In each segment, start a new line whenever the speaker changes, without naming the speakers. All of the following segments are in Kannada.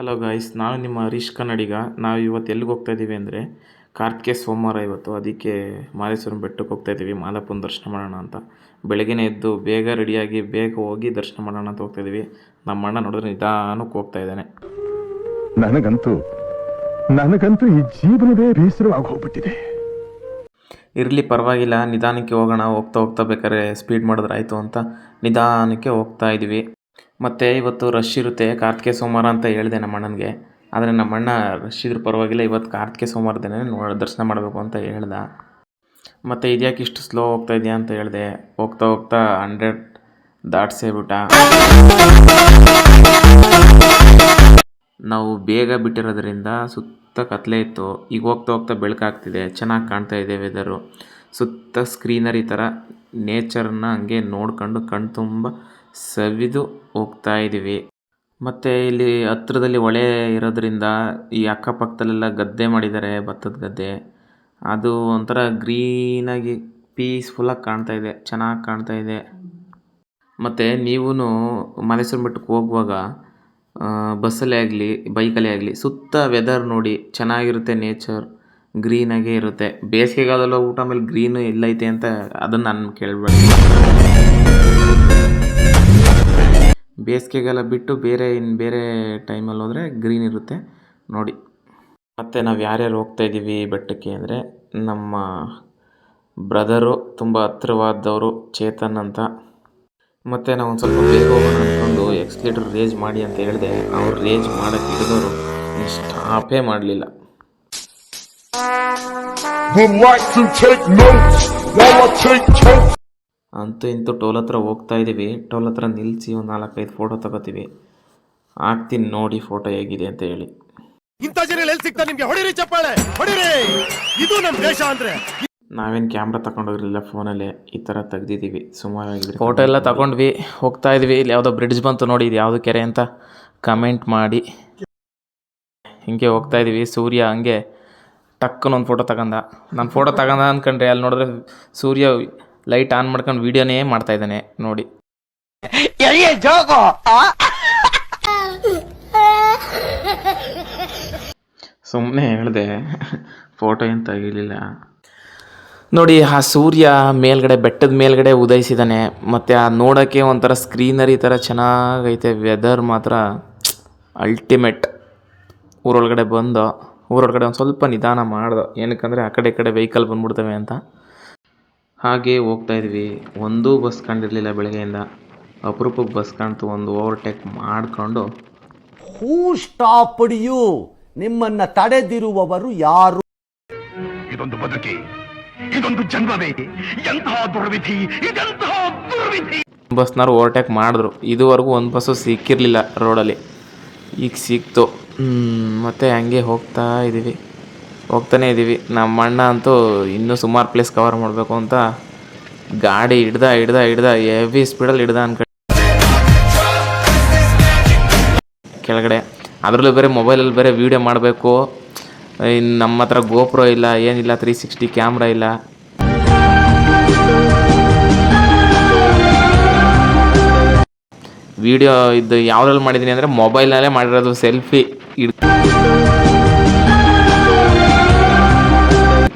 ಹಲೋ ಗಾಯ್ಸ್ ನಾನು ನಿಮ್ಮ ಹರೀಶ್ ಕನ್ನಡಿಗ. ನಾವು ಇವತ್ತು ಎಲ್ಲಿಗೆ ಹೋಗ್ತಾ ಇದ್ದೀವಿ ಅಂದರೆ ಕಾರ್ತಿಕೆ ಸೋಮವಾರ ಇವತ್ತು. ಅದಕ್ಕೆ ಮಾದೇಶ್ವರನ ಬೆಟ್ಟಕ್ಕೆ ಹೋಗ್ತಾ ಇದ್ದೀವಿ ಮಾದಪ್ಪನ ದರ್ಶನ ಮಾಡೋಣ ಅಂತ. ಬೆಳಗ್ಗೆನೇ ಎದ್ದು ಬೇಗ ರೆಡಿಯಾಗಿ ಬೇಗ ಹೋಗಿ ದರ್ಶನ ಮಾಡೋಣ ಅಂತ ಹೋಗ್ತಾ ಇದ್ದೀವಿ ನಮ್ಮ ಅಣ್ಣ ನೋಡಿದ್ರೆ ನಿಧಾನಕ್ಕೆ ಹೋಗ್ತಾ ಇದ್ದಾನೆ.
ನನಗಂತೂ ನನಗಂತೂ ಈ ಜೀವನವೇ ಬೇಸರವಾಗಿ ಹೋಗ್ಬಿಟ್ಟಿದೆ.
ಇರಲಿ ಪರವಾಗಿಲ್ಲ ನಿಧಾನಕ್ಕೆ ಹೋಗೋಣ. ಹೋಗ್ತಾ ಹೋಗ್ತಾ ಬೇಕಾದ್ರೆ ಸ್ಪೀಡ್ ಮಾಡಿದ್ರೆ ಆಯಿತು ಅಂತ ನಿಧಾನಕ್ಕೆ ಹೋಗ್ತಾ ಇದ್ದೀವಿ ಮತ್ತು ಇವತ್ತು ರಶ್ ಇರುತ್ತೆ, ಕಾರ್ತಿಕೆ ಸೋಮವಾರ ಅಂತ ಹೇಳಿದೆ ನಮ್ಮ ಅಣ್ಣನಿಗೆ. ಆದರೆ ನಮ್ಮ ಅಣ್ಣ ರಶ್ ಇದ್ರೂ ಪರವಾಗಿಲ್ಲ, ಇವತ್ತು ಕಾರ್ತಿಕೆ ಸೋಮವಾರ ದಿನ ನೋಡ, ದರ್ಶನ ಮಾಡಬೇಕು ಅಂತ ಹೇಳ್ದ. ಮತ್ತು ಇದ್ಯಾಕೆ ಇಷ್ಟು ಸ್ಲೋ ಹೋಗ್ತಾ ಇದೆಯಾ ಅಂತ ಹೇಳಿದೆ. ಹೋಗ್ತಾ ಹೋಗ್ತಾ ಹಂಡ್ರೆಡ್ ದಾಟ್ಸೇ ಬಿಟ್ಟ. ನಾವು ಬೇಗ ಬಿಟ್ಟಿರೋದ್ರಿಂದ ಸುತ್ತ ಕತ್ಲೆ ಇತ್ತು. ಈಗ ಹೋಗ್ತಾ ಹೋಗ್ತಾ ಬೆಳಕಾಗ್ತಿದೆ ಚೆನ್ನಾಗಿ ಕಾಣ್ತಾ ಇದೆ ವೆದರು ಸುತ್ತ ಸ್ಕ್ರೀನರಿ ಥರ ನೇಚರನ್ನ ಹಂಗೆ ನೋಡ್ಕೊಂಡು ಕಣ್ ತುಂಬ ಸವಿದು ಹೋಗ್ತಾ ಇದ್ದೀವಿ. ಮತ್ತು ಇಲ್ಲಿ ಹತ್ರದಲ್ಲಿ ಹೊಳೆ ಇರೋದ್ರಿಂದ ಈ ಅಕ್ಕಪಕ್ಕದಲ್ಲೆಲ್ಲ ಗದ್ದೆ ಮಾಡಿದ್ದಾರೆ, ಭತ್ತದ ಗದ್ದೆ. ಅದು ಒಂಥರ ಗ್ರೀನಾಗಿ ಪೀಸ್ಫುಲ್ಲಾಗಿ ಕಾಣ್ತಾ ಇದೆ, ಚೆನ್ನಾಗಿ ಕಾಣ್ತಾ ಇದೆ. ಮತ್ತು ನೀವೂ ಮಲೇಶ್ವರ ಬೆಟ್ಟಕ್ಕೆ ಹೋಗುವಾಗ ಬಸ್ಸಲ್ಲೇ ಆಗಲಿ, ಬೈಕಲ್ಲೇ ಆಗಲಿ, ಸುತ್ತ ವೆದರ್ ನೋಡಿ ಚೆನ್ನಾಗಿರುತ್ತೆ ನೇಚರ್ ಗ್ರೀನಾಗೇ ಇರುತ್ತೆ. ಬೇಸಿಗೆಗಾಲದಲ್ಲಿ ಊಟ ಮೇಲೆ ಗ್ರೀನು ಎಲ್ಲೈತೆ ಅಂತ ಅದನ್ನು ನಾನು ಕೇಳಬೇಡ. ಬೇಸಿಗೆಗಾಲ ಬಿಟ್ಟು ಬೇರೆ ಇನ್ನು ಬೇರೆ ಟೈಮಲ್ಲಿ ಹೋದರೆ ಗ್ರೀನ್ ಇರುತ್ತೆ. ನೋಡಿ. ಮತ್ತು ನಾವು ಯಾರ್ಯಾರು ಹೋಗ್ತಾ ಇದ್ದೀವಿ ಬೆಟ್ಟಕ್ಕೆ ಅಂದರೆ ನಮ್ಮ ಬ್ರದರು ತುಂಬ ಹತ್ತಿರವಾದವರು ಚೇತನ್ ಅಂತ. ಮತ್ತು ನಾವು ಒಂದು ಸ್ವಲ್ಪ ಬೇಗ ಹೋಗೋಣ ಅಂದ್ಕೊಂಡು ಎಕ್ಸ್ಲೇಟರ್ ರೇಜ್ ಮಾಡಿ ಅಂತ ಹೇಳಿದೆ. ಅವ್ರು ರೇಜ್ ಮಾಡೋಕ್ಕೆ ಹಿಡಿದವರು ಸ್ಟಾಪೇ ಮಾಡಲಿಲ್ಲ.
Would like to take notes while I take.
ಅಂತೂ ಇಂತೂ ಟೋಲ್ ಹತ್ರ ಹೋಗ್ತಾ ಇದ್ದೀವಿ. ಟೋಲ್ ಹತ್ರ ನಿಲ್ಲಿಸಿ ಒಂದು ನಾಲ್ಕೈದು ಫೋಟೋ ತಗೋತೀವಿ. ಹಾಕ್ತೀನಿ ನೋಡಿ ಫೋಟೋ ಹೇಗಿದೆ ಅಂತ ಹೇಳಿ.
ಇಂಥ ಜನ ಎಲ್ಲಿ ಸಿಗ್ತಾರೆ ನಿಮಗೆ? ಹೊಡಿರಿ ಚಪ್ಪಾಳೆ ಹೊಡಿರಿ! ಇದು ನಮ್ಮ ದೇಶ ಅಂದ್ರೆ.
ನಾವೇನು ಕ್ಯಾಮ್ರಾ ತಗೊಂಡೋಗಿರಲಿಲ್ಲ ಫೋನಲ್ಲಿ ಈ ಥರ ತೆಗ್ದಿದ್ದೀವಿ. ಸುಮಾರಾಗಿದ್ರೆ ಫೋಟೋ ಎಲ್ಲ ತಗೊಂಡ್ವಿ. ಹೋಗ್ತಾ ಇದ್ವಿ. ಇಲ್ಲಿ ಯಾವುದೋ ಬ್ರಿಡ್ಜ್ ಬಂತು ನೋಡಿ ಇದು ಯಾವುದು ಕೆರೆ ಅಂತ ಕಮೆಂಟ್ ಮಾಡಿ. ಹಿಂಗೆ ಹೋಗ್ತಾ ಇದ್ದೀವಿ ಸೂರ್ಯ ಹಂಗೆ ಟಕ್ಕನ ಒಂದು ಫೋಟೋ ತಗೊಂಡ. ನಾನು ಫೋಟೋ ತಗೊಂಡ ಅಂದ್ಕೊಂಡ್ರೆ ಅಲ್ಲಿ ನೋಡಿದ್ರೆ ಸೂರ್ಯ ಲೈಟ್ ಆನ್ ಮಾಡ್ಕೊಂಡು ವೀಡಿಯೋನೇ ಮಾಡ್ತಾ ಇದ್ದಾನೆ ನೋಡಿ. ಸುಮ್ಮನೆ ಹೇಳಿದೆ ಫೋಟೋ ಏನು ತೆಗಿಲಿಲ್ಲ. ನೋಡಿ ಆ ಸೂರ್ಯ ಮೇಲ್ಗಡೆ ಬೆಟ್ಟದ ಮೇಲ್ಗಡೆ ಉದಯಿಸಿದಾನೆ. ಮತ್ತು ಆ ನೋಡೋಕ್ಕೆ ಒಂಥರ ಸ್ಕ್ರೀನರಿ ಥರ ಚೆನ್ನಾಗೈತೆ ವೆದರ್ ಮಾತ್ರ. ಅಲ್ಟಿಮೇಟ್ ಊರೊಳಗಡೆ ಬಂದು ಊರೊಳಗಡೆ ಒಂದು ಸ್ವಲ್ಪ ನಿಧಾನ ಮಾಡ್ದು. ಏನಕ್ಕಂದರೆ ಆ ಕಡೆ ಈ ಕಡೆ ವೆಹಿಕಲ್ ಬಂದ್ಬಿಡ್ತವೆ ಅಂತ. ಹಾಗೆ ಹೋಗ್ತಾ ಇದ್ವಿ. ಒಂದೂ ಬಸ್ ಕಂಡಿರಲಿಲ್ಲ ಬೆಳಗ್ಗೆಯಿಂದ. ಅಪರೂಪಕ್ಕೆ ಬಸ್ ಕಾಣ್ತು ಒಂದು ಓವರ್ಟೇಕ್ ಮಾಡಿಕೊಂಡು.
ಹೂ ಸ್ಟಾಪ್ಡ್ ಯು ನಿಮ್ಮನ್ನ ತಡೆದಿರುವವರು ಯಾರು?
ಇದೊಂದು ಬದುಕಿ. ಇದೊಂದು ಜನ್ಮವೇ. ಎಂತಹ ದುರ್ವಿಧಿ. ಇದೆಂತಹ ದುರ್ವಿಧಿ.
ಬಸ್ನವ್ರು ಓವರ್ಟೇಕ್ ಮಾಡಿದ್ರು. ಇದುವರೆಗೂ ಒಂದು ಬಸ್ಸು ಸಿಕ್ಕಿರಲಿಲ್ಲ ರೋಡಲ್ಲಿ ಈಗ ಸಿಕ್ತು. ಮತ್ತು ಹಂಗೆ ಹೋಗ್ತಾ ಇದ್ದೀವಿ ಹೋಗ್ತಾನೆ ಇದ್ದೀವಿ ನಮ್ಮ ಅಣ್ಣ ಅಂತೂ ಇನ್ನೂ ಸುಮಾರು ಪ್ಲೇಸ್ ಕವರ್ ಮಾಡಬೇಕು ಅಂತ ಗಾಡಿ ಹಿಡ್ದ ಹಿಡ್ದ ಹಿಡ್ದ ಹೆವಿ ಸ್ಪೀಡಲ್ಲಿ ಹಿಡ್ದ ಅನ್ಕೊಂಡು ಕೆಳಗಡೆ. ಅದರಲ್ಲೂ ಬೇರೆ ಮೊಬೈಲಲ್ಲಿ ಬೇರೆ ವೀಡಿಯೋ ಮಾಡಬೇಕು. ಇನ್ನು ನಮ್ಮ ಹತ್ರ ಗೋಪ್ರೋ ಇಲ್ಲ, ಏನಿಲ್ಲ ತ್ರೀ ಸಿಕ್ಸ್ಟಿ ಕ್ಯಾಮ್ರಾ ಇಲ್ಲ. ವಿಡಿಯೋ ಇದು ಯಾವ್ದ್ರಲ್ಲಿ ಮಾಡಿದ್ದೀನಿ ಅಂದರೆ ಮೊಬೈಲ್ನಲ್ಲೇ ಮಾಡಿರೋದು ಸೆಲ್ಫಿ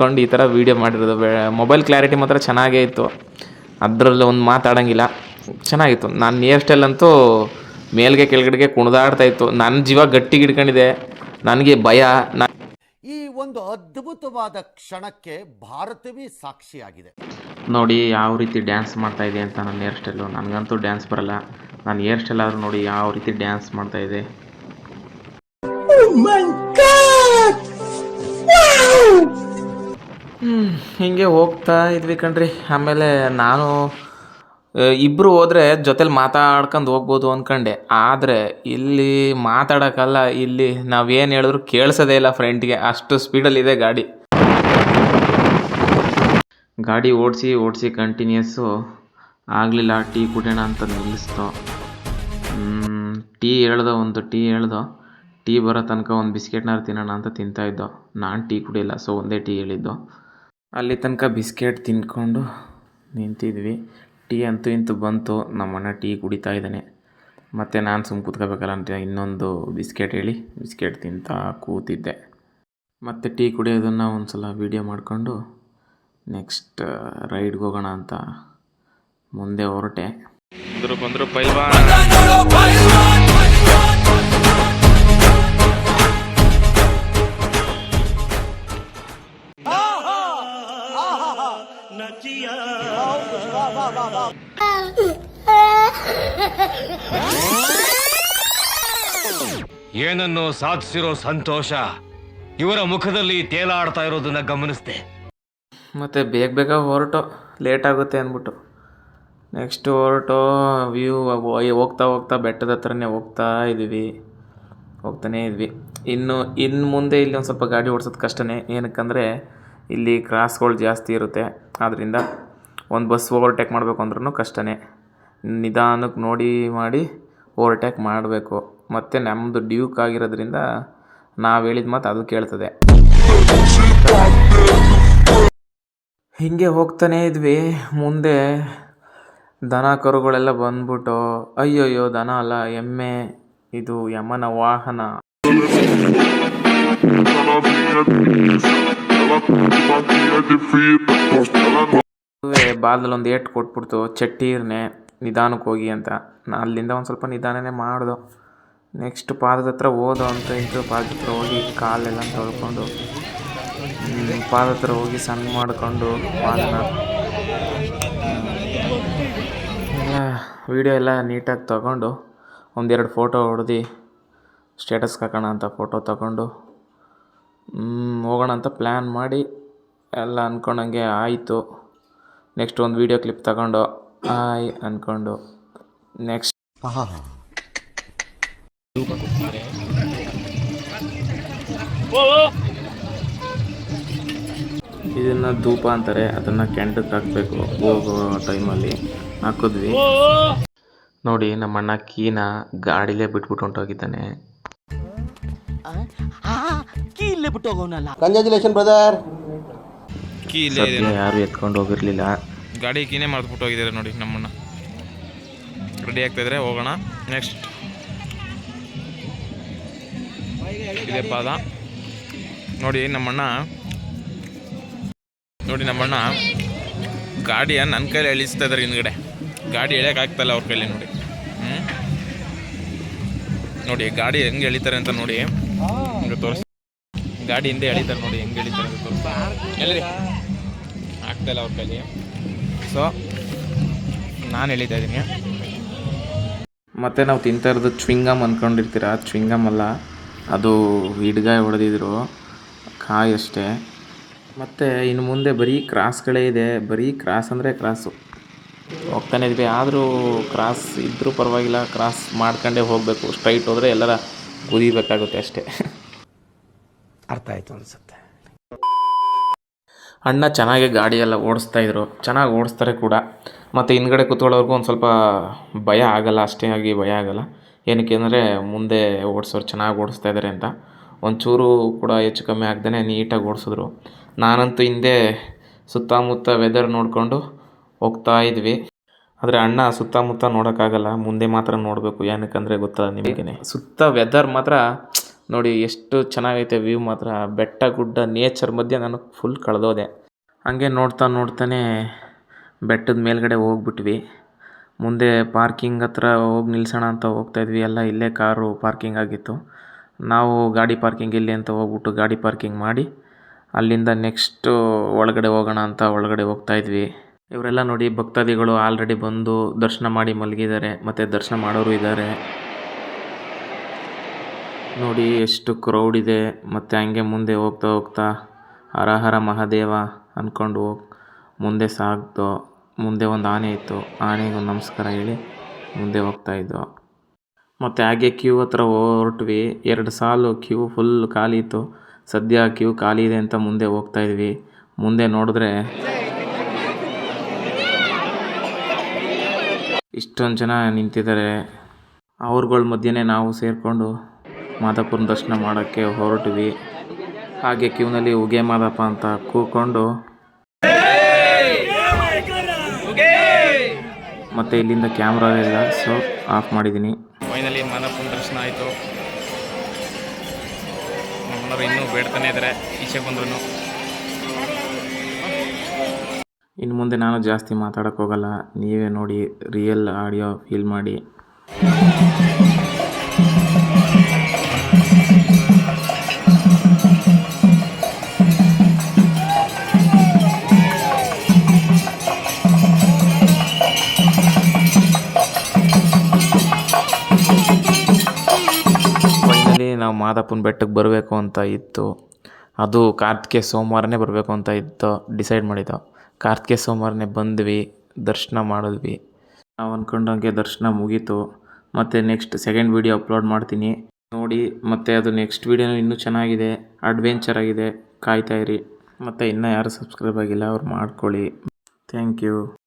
ಇಟ್ಕೊಂಡು ಈ ಥರ ವೀಡಿಯೋ ಮಾಡಿರೋದು. ಮೊಬೈಲ್ ಕ್ಲಾರಿಟಿ ಮಾತ್ರ ಚೆನ್ನಾಗೇ ಇತ್ತು. ಅದರಲ್ಲಿ ಒಂದು ಮಾತಾಡೋಂಗಿಲ್ಲ ಚೆನ್ನಾಗಿತ್ತು. ನಾನು ನಿಯರ್ ಸ್ಟೈಲ್ ಅಂತೂ ಮೇಲ್ಗೆ ಕೆಳಗಡೆಗೆ ಕುಣಿದಾಡ್ತಾ ಇತ್ತು. ನನ್ನ ಜೀವ ಗಟ್ಟಿಗೆ ಹಿಡ್ಕೊಂಡಿದೆ. ನನಗೆ ಭಯ. ನಾ
ಈ ಒಂದು ಅದ್ಭುತವಾದ ಕ್ಷಣಕ್ಕೆ ಭಾರತವೇ ಸಾಕ್ಷಿಯಾಗಿದೆ.
ನೋಡಿ ಯಾವ ರೀತಿ ಡ್ಯಾನ್ಸ್ ಮಾಡ್ತಾ ಇದೆ ಅಂತ ನನ್ನ ಹೇರ್ ಸ್ಟೈಲು ನನಗಂತೂ ಡ್ಯಾನ್ಸ್ ಬರಲ್ಲ. ನಾನು ಹೇರ್ ಸ್ಟೈಲ್ ಆದರೂ ನೋಡಿ ಯಾವ ರೀತಿ ಡ್ಯಾನ್ಸ್ ಮಾಡ್ತಾ ಇದೆ. ಹ್ಮ್, ಹಿಂಗೆ ಹೋಗ್ತಾ ಇದ್ವಿ ಕಣ್ರಿ. ಆಮೇಲೆ ನಾನು ಇಬ್ಬರು ಹೋದರೆ ಜೊತೆಲಿ ಮಾತಾಡ್ಕೊಂಡು ಹೋಗ್ಬೋದು ಅಂದ್ಕೊಂಡೆ ಆದರೆ ಇಲ್ಲಿ ಮಾತಾಡೋಕ್ಕಲ್ಲ, ಇಲ್ಲಿ ನಾವೇನು ಹೇಳಿದ್ರು ಕೇಳಿಸೋದೇ ಇಲ್ಲ ಫ್ರೆಂಡ್ಗೆ. ಅಷ್ಟು ಸ್ಪೀಡಲ್ಲಿದೆ ಗಾಡಿ. ಗಾಡಿ ಓಡಿಸಿ ಓಡಿಸಿ ಕಂಟಿನ್ಯೂಸ್ಸು ಆಗಲಿಲ್ಲ, ಟೀ ಕುಡಿಯೋಣ ಅಂತ ನಿಲ್ಲಿಸ್ತು. ಟೀ ಹೇಳ್ದೋ ಒಂದು, ಟೀ ಹೇಳ್ದೋ. ಟೀ ಬರೋ ತನಕ ಒಂದು ಬಿಸ್ಕೆಟ್ನಾರು ತಿನ್ನೋಣ ಅಂತ ತಿಂತಾಯಿದ್ದೋ ನಾನು ಟೀ ಕುಡಿಯಲ್ಲ, ಸೊ ಒಂದೇ ಟೀ ಹೇಳಿದ್ದು. ಅಲ್ಲಿ ತನಕ ಬಿಸ್ಕೆಟ್ ತಿನ್ಕೊಂಡು ನಿಂತಿದ್ವಿ. ಟೀ ಅಂತೂ ಇಂತೂ ಬಂತು. ನಮ್ಮಣ್ಣ ಟೀ ಕುಡಿತಾ ಇದ್ದಾನೆ. ಮತ್ತು ನಾನು ಸುಮ್ಮ ಕೂತ್ಕೋಬೇಕಲ್ಲ ಅಂತ ಇನ್ನೊಂದು ಬಿಸ್ಕೆಟ್ ಹೇಳಿ ಬಿಸ್ಕೆಟ್ ತಿಂತಾ ಕೂತಿದ್ದೆ. ಮತ್ತು ಟೀ ಕುಡಿಯೋದನ್ನು ಒಂದು ಸಲ ವೀಡಿಯೋ ಮಾಡಿಕೊಂಡು ನೆಕ್ಸ್ಟ್ ರೈಡ್ಗೆ ಹೋಗೋಣ ಅಂತ ಮುಂದೆ ಹೊರಟೆ. ಬಂದರು ಬಂದರು ಪೈಲ್ವಾನ್.
ಏನನ್ನು ಸಾಧಿಸಿರೋ ಸಂತೋಷ? ಇವರ ಮುಖದಲ್ಲಿ ತೇಲಾಡ್ತಾ ಇರೋದನ್ನ ಗಮನಿಸ್ದೆ.
ಮತ್ತು ಬೇಗ ಬೇಗ ಹೊರಟು ಲೇಟ್ ಆಗುತ್ತೆ ಅಂದ್ಬಿಟ್ಟು. ನೆಕ್ಸ್ಟ್ ಹೊರಟು ವ್ಯೂ ಹೋಗ್ತಾ ಹೋಗ್ತಾ ಬೆಟ್ಟದ ಹತ್ರನೇ ಹೋಗ್ತಾ ಇದ್ವಿ. ಹೋಗ್ತಾನೇ ಇದ್ವಿ. ಇನ್ನು ಇನ್ನು ಮುಂದೆ ಇಲ್ಲಿ ಒಂದು ಸ್ವಲ್ಪ ಗಾಡಿ ಓಡಿಸೋದು ಕಷ್ಟನೇ. ಏನಕ್ಕಂದರೆ, ಇಲ್ಲಿ ಕ್ರಾಸ್ಗಳು ಜಾಸ್ತಿ ಇರುತ್ತೆ. ಆದ್ದರಿಂದ ಒಂದು ಬಸ್ ಓವರ್ಟೇಕ್ ಮಾಡಬೇಕು ಅಂದ್ರೂ ಕಷ್ಟನೇ. ನಿಧಾನಕ್ಕೆ ನೋಡಿ ಮಾಡಿ ಓವರ್ಟೇಕ್ ಮಾಡಬೇಕು. ಮತ್ತು ನಮ್ಮದು ಡ್ಯೂಕ್ ಆಗಿರೋದ್ರಿಂದ ನಾವು ಹೇಳಿದ ಮಾತು ಅದು ಕೇಳ್ತದೆ. ಹೀಗೆ ಹೋಗ್ತಾನೇ ಇದ್ವಿ. ಮುಂದೆ ದನ ಕರುಗಳೆಲ್ಲ ಬಂದ್ಬಿಟ್ಟು, ಅಯ್ಯೋಯ್ಯೋ, ದನ ಅಲ್ಲ, ಎಮ್ಮೆ, ಇದು ಯಮನ ವಾಹನ. ಬಾಲ್ದಲ್ಲಿ ಒಂದು ಏಟ್ ಕೊಟ್ಬಿಡ್ತು ಚಟ್ಟೀರ್ನೆ ನಿಧಾನಕ್ಕೆ ಹೋಗಿ ಅಂತ. ನಾ ಅಲ್ಲಿಂದ ಒಂದು ಸ್ವಲ್ಪ ನಿಧಾನನೇ ಮಾಡಿದೆ. ನೆಕ್ಸ್ಟ್ ಪಾದದ ಹತ್ರ ಹೋದೋ ಅಂತ ಇತ್ತು ಪಾದದ ಹತ್ರ ಹೋಗಿ ಕಾಲೆಲ್ಲ ತೊಳ್ಕೊಂಡು ಪಾದ ಹತ್ರ ಹೋಗಿ ಸಣ್ಣ ಮಾಡಿಕೊಂಡು ಪಾದನ ವೀಡಿಯೋ ಎಲ್ಲ ನೀಟಾಗಿ ತಗೊಂಡು, ಒಂದೆರಡು ಫೋಟೋ ಹೊಡೆದು ಸ್ಟೇಟಸ್ ಹಾಕೋಣ ಅಂತ ಫೋಟೋ ತಗೊಂಡು ಹೋಗೋಣ ಅಂತ ಪ್ಲ್ಯಾನ್ ಮಾಡಿ, ಎಲ್ಲ ಅಂದ್ಕೊಂಡಂಗೆ ಆಯಿತು. ನೆಕ್ಸ್ಟ್ ಒಂದು ವೀಡಿಯೋ ಕ್ಲಿಪ್ ತಗೊಂಡು ಆಯ್ ಅನ್ಕೊಂಡು. ನೆಕ್ಸ್ಟ್ ಇದನ್ನ ಧೂಪ ಅಂತಾರೆ ಅದನ್ನ ಕೆಂಡಕ್ಕೆ ಹಾಕಬೇಕು ಹೋಗೋ ಟೈಮಲ್ಲಿ. ಹಾಕಿದ್ವಿ. ನೋಡಿ ನಮ್ಮ ಅಣ್ಣ ಕೀನ ಗಾಡಿಲೇ ಬಿಟ್ಬಿಟ್ಟು ಹೊಂಟೋಗಿದ್ದಾನೆ.
ಕಂಗ್ರ್ಯಾಚುಲೇಷನ್ ಬ್ರದರ್
ಸದ್ಯ ಯಾರು ಎತ್ಕೊಂಡು ಹೋಗಿರಲಿಲ್ಲ.
ಗಾಡಿ ಕೀನೇ ಮಾಡಿಬಿಟ್ಟು ಹೋಗಿದ್ದಾರೆ ನೋಡಿ ನಮ್ಮನ್ನ. ರೆಡಿ ಆಗ್ತಾ ಇದ್ರೆ ಹೋಗೋಣ. ನೆಕ್ಸ್ಟ್ ಇದೆ ಪಾದ. ನೋಡಿ ನಮ್ಮಣ್ಣ. ನೋಡಿ ನಮ್ಮಣ್ಣ. ಗಾಡಿಯ ನನ್ನ ಕೈಲಿ ಎಳಿಸ್ತಾ ಇದ್ದಾರೆ ಹಿಂದ್ಗಡೆ. ಗಾಡಿ ಎಳೆಯೋಕ್ಕಾಗ್ತಾಯಿಲ್ಲ ಅವ್ರ ಕೈಲಿ ನೋಡಿ. ನೋಡಿ, ಗಾಡಿ ಹೆಂಗೆ ಎಳಿತಾರೆ ಅಂತ ನೋಡಿ. ಹಿಂಗೆ ತೋರಿಸ್ ಗಾಡಿ ಹಿಂದೆ ಎಳಿತಾರೆ ನೋಡಿ, ಹೆಂಗೆ ಎಳಿತಾರೆ ಅಂತ ತೋರಿಸ್ತಾ ಆಗ್ತಾಯಿಲ್ಲ ಅವ್ರ ಕೈಲಿ. ಸೊ ನಾನು ಹೇಳಿದ್ದೆ ಇದ್ದೀನಿ
ಮತ್ತು ನಾವು ತಿಂತಾ ಇರೋದು ಚ್ವಿಂಗಮ್ ಅಂದ್ಕೊಂಡಿರ್ತೀರ ಚ್ವಿಂಗಮ್ ಅಲ್ಲ. ಅದು ಹಿಡ್ಗಾಯಿ ಹೊಡೆದಿದ್ರು. ಕಾಯಿ ಅಷ್ಟೇ. ಮತ್ತು ಇನ್ನು ಮುಂದೆ ಬರೀ ಕ್ರಾಸ್ಗಳೇ ಇದೆ. ಬರೀ ಕ್ರಾಸ್ ಅಂದರೆ ಕ್ರಾಸು. ಹೋಗ್ತಾನೆ ಇದ್ವಿ. ಆದರೂ ಕ್ರಾಸ್ ಇದ್ದರೂ ಪರವಾಗಿಲ್ಲ. ಕ್ರಾಸ್ ಮಾಡ್ಕೊಂಡೇ ಹೋಗಬೇಕು. ಸ್ಟ್ರೈಟ್ ಹೋದರೆ ಎಲ್ಲರ ಕುದಿಬೇಕಾಗುತ್ತೆ ಅಷ್ಟೇ.
ಅರ್ಥ ಆಯಿತು ಅನ್ಸುತ್ತೆ.
ಅಣ್ಣ ಚೆನ್ನಾಗಿ ಗಾಡಿಯೆಲ್ಲ ಓಡಿಸ್ತಾ ಇದ್ರು. ಚೆನ್ನಾಗಿ ಓಡಿಸ್ತಾರೆ ಕೂಡ. ಮತ್ತು ಹಿಂದ್ಗಡೆ ಕೂತ್ಕೊಳ್ಳೋರ್ಗೂ ಒಂದು ಸ್ವಲ್ಪ ಭಯ ಆಗಲ್ಲ, ಅಷ್ಟೇ ಆಗಿ ಭಯ ಆಗಲ್ಲ. ಏನಕ್ಕೆ ಅಂದರೆ ಮುಂದೆ ಓಡಿಸೋರು ಚೆನ್ನಾಗಿ ಓಡಿಸ್ತಾ ಇದ್ದಾರೆ ಅಂತ. ಒಂಚೂರು ಕೂಡ ಹೆಚ್ಚು ಕಮ್ಮಿ ಆಗ್ದೇ ನೀಟಾಗಿ ಓಡಿಸಿದ್ರು. ನಾನಂತೂ ಹಿಂದೆ ಸುತ್ತಮುತ್ತ ವೆದರ್ ನೋಡಿಕೊಂಡು ಹೋಗ್ತಾ ಇದ್ವಿ. ಆದರೆ ಅಣ್ಣ ಸುತ್ತಮುತ್ತ ನೋಡೋಕ್ಕಾಗಲ್ಲ, ಮುಂದೆ ಮಾತ್ರ ನೋಡಬೇಕು. ಏನಕ್ಕಂದರೆ ಗೊತ್ತಾ ನಿಮಗೇನೆ. ಸುತ್ತ ವೆದರ್ ಮಾತ್ರ, ನೋಡಿ ಎಷ್ಟು ಚೆನ್ನಾಗೈತೆ ವ್ಯೂ ಮಾತ್ರ. ಬೆಟ್ಟ ಗುಡ್ಡ ನೇಚರ್ ಮಧ್ಯೆ ನಾನು ಫುಲ್ ಕಳೆದೋದೆ. ಹಂಗೆ ನೋಡ್ತಾ ನೋಡ್ತಾನೆ ಬೆಟ್ಟದ ಮೇಲ್ಗಡೆ ಹೋಗ್ಬಿಟ್ವಿ. ಮುಂದೆ ಪಾರ್ಕಿಂಗ್ ಹತ್ರ ಹೋಗಿ ನಿಲ್ಸೋಣ ಅಂತ ಹೋಗ್ತಾ ಇದ್ವಿ. ಎಲ್ಲ ಇಲ್ಲೇ ಕಾರು ಪಾರ್ಕಿಂಗ್ ಆಗಿತ್ತು. ನಾವು ಗಾಡಿ ಪಾರ್ಕಿಂಗ್ ಇಲ್ಲಿ ಅಂತ ಹೋಗ್ಬಿಟ್ಟು ಗಾಡಿ ಪಾರ್ಕಿಂಗ್ ಮಾಡಿ ಅಲ್ಲಿಂದ ನೆಕ್ಸ್ಟು ಒಳಗಡೆ ಹೋಗೋಣ ಅಂತ ಒಳಗಡೆ ಹೋಗ್ತಾ ಇದ್ವಿ. ಇವರೆಲ್ಲ ನೋಡಿ ಭಕ್ತಾದಿಗಳು ಆಲ್ರೆಡಿ ಬಂದು ದರ್ಶನ ಮಾಡಿ ಮಲಗಿದ್ದಾರೆ. ಮತ್ತು ದರ್ಶನ ಮಾಡೋರು ಇದ್ದಾರೆ. ನೋಡಿ ಎಷ್ಟು ಕ್ರೌಡ್ ಇದೆ. ಮತ್ತು ಹಂಗೆ ಮುಂದೆ ಹೋಗ್ತಾ ಹೋಗ್ತಾ ಹರ ಮಹಾದೇವ. ಅಂದ್ಕೊಂಡು ಮುಂದೆ ಸಾಗ್ದು, ಮುಂದೆ ಒಂದು ಆನೆ ಇತ್ತು, ಆನೆಗೆ ನಮಸ್ಕಾರ ಹೇಳಿ ಮುಂದೆ ಹೋಗ್ತಾ ಇದ್ದೋ ಮತ್ತು ಹಾಗೆ ಕ್ಯೂ ಹತ್ರ ಹೊರಟ್ವಿ. ಎರಡು ಸಾಲು ಕ್ಯೂ ಫುಲ್ ಖಾಲಿ ಇತ್ತು. ಸದ್ಯ ಕ್ಯೂ ಖಾಲಿ ಇದೆ ಅಂತ ಮುಂದೆ ಹೋಗ್ತಾ ಇದ್ವಿ. ಮುಂದೆ ನೋಡಿದ್ರೆ ಇಷ್ಟೊಂದು ಜನ ನಿಂತಿದ್ದಾರೆ. ಅವ್ರುಗಳ ಮಧ್ಯೆ ನಾವು ಸೇರಿಕೊಂಡು ಮಾದಪ್ಪನ ದರ್ಶನ ಮಾಡೋಕ್ಕೆ ಹೊರಟ್ವಿ. ಹಾಗೆ ಕ್ಯೂನಲ್ಲಿ ಉಗೆ ಮಾದಪ್ಪ ಅಂತ ಕೂಕೊಂಡು ಮತ್ತು ಇಲ್ಲಿಂದ ಕ್ಯಾಮ್ರಾ ಇಲ್ಲ ಸೊ ಆಫ್ ಮಾಡಿದ್ದೀನಿ.
ಫೈನಲಿ ಮಾದಪ್ಪನ ದರ್ಶನ ಆಯಿತು. ನಮ್ಮನವರು ಇನ್ನೂ ಬೇಡ್ತಾನೆ ಇದ್ದಾರೆ ಈಚೆ ಬಂದ್ರು
ಇನ್ನು ಮುಂದೆ ನಾನು ಜಾಸ್ತಿ ಮಾತಾಡೋಕ್ಕೋಗಲ್ಲ ನೀವೇ ನೋಡಿ ರಿಯಲ್ ಆಡಿಯೋ ಫೀಲ್ ಮಾಡಿ. ಮಾದಪ್ಪನ ಬೆಟ್ಟಕ್ಕೆ ಬರಬೇಕು ಅಂತ ಇತ್ತು. ಅದು ಕಾರ್ತಿಕೆ ಸೋಮವಾರನೇ ಬರಬೇಕು ಅಂತ ಇತ್ತು. ಡಿಸೈಡ್ ಮಾಡಿದ್ದು ಕಾರ್ತಿಕೆ ಸೋಮವಾರನೇ ಬಂದ್ವಿ, ದರ್ಶನ ಮಾಡಿದ್ವಿ. ನಾವು ಅಂದ್ಕೊಂಡಂಗೆ ದರ್ಶನ ಮುಗೀತು. ಮತ್ತು ನೆಕ್ಸ್ಟ್ ಸೆಕೆಂಡ್ ವೀಡಿಯೋ ಅಪ್ಲೋಡ್ ಮಾಡ್ತೀನಿ. ನೋಡಿ, ಮತ್ತು ಅದು ನೆಕ್ಸ್ಟ್ ವೀಡಿಯೋನು ಇನ್ನೂ ಚೆನ್ನಾಗಿದೆ. ಅಡ್ವೆಂಚರ್ ಆಗಿದೆ. ಕಾಯ್ತಾ ಇರಿ. ಮತ್ತು ಇನ್ನೂ ಯಾರು ಸಬ್ಸ್ಕ್ರೈಬ್ ಆಗಿಲ್ಲ, ಅವ್ರು ಮಾಡ್ಕೊಳ್ಳಿ. Thank you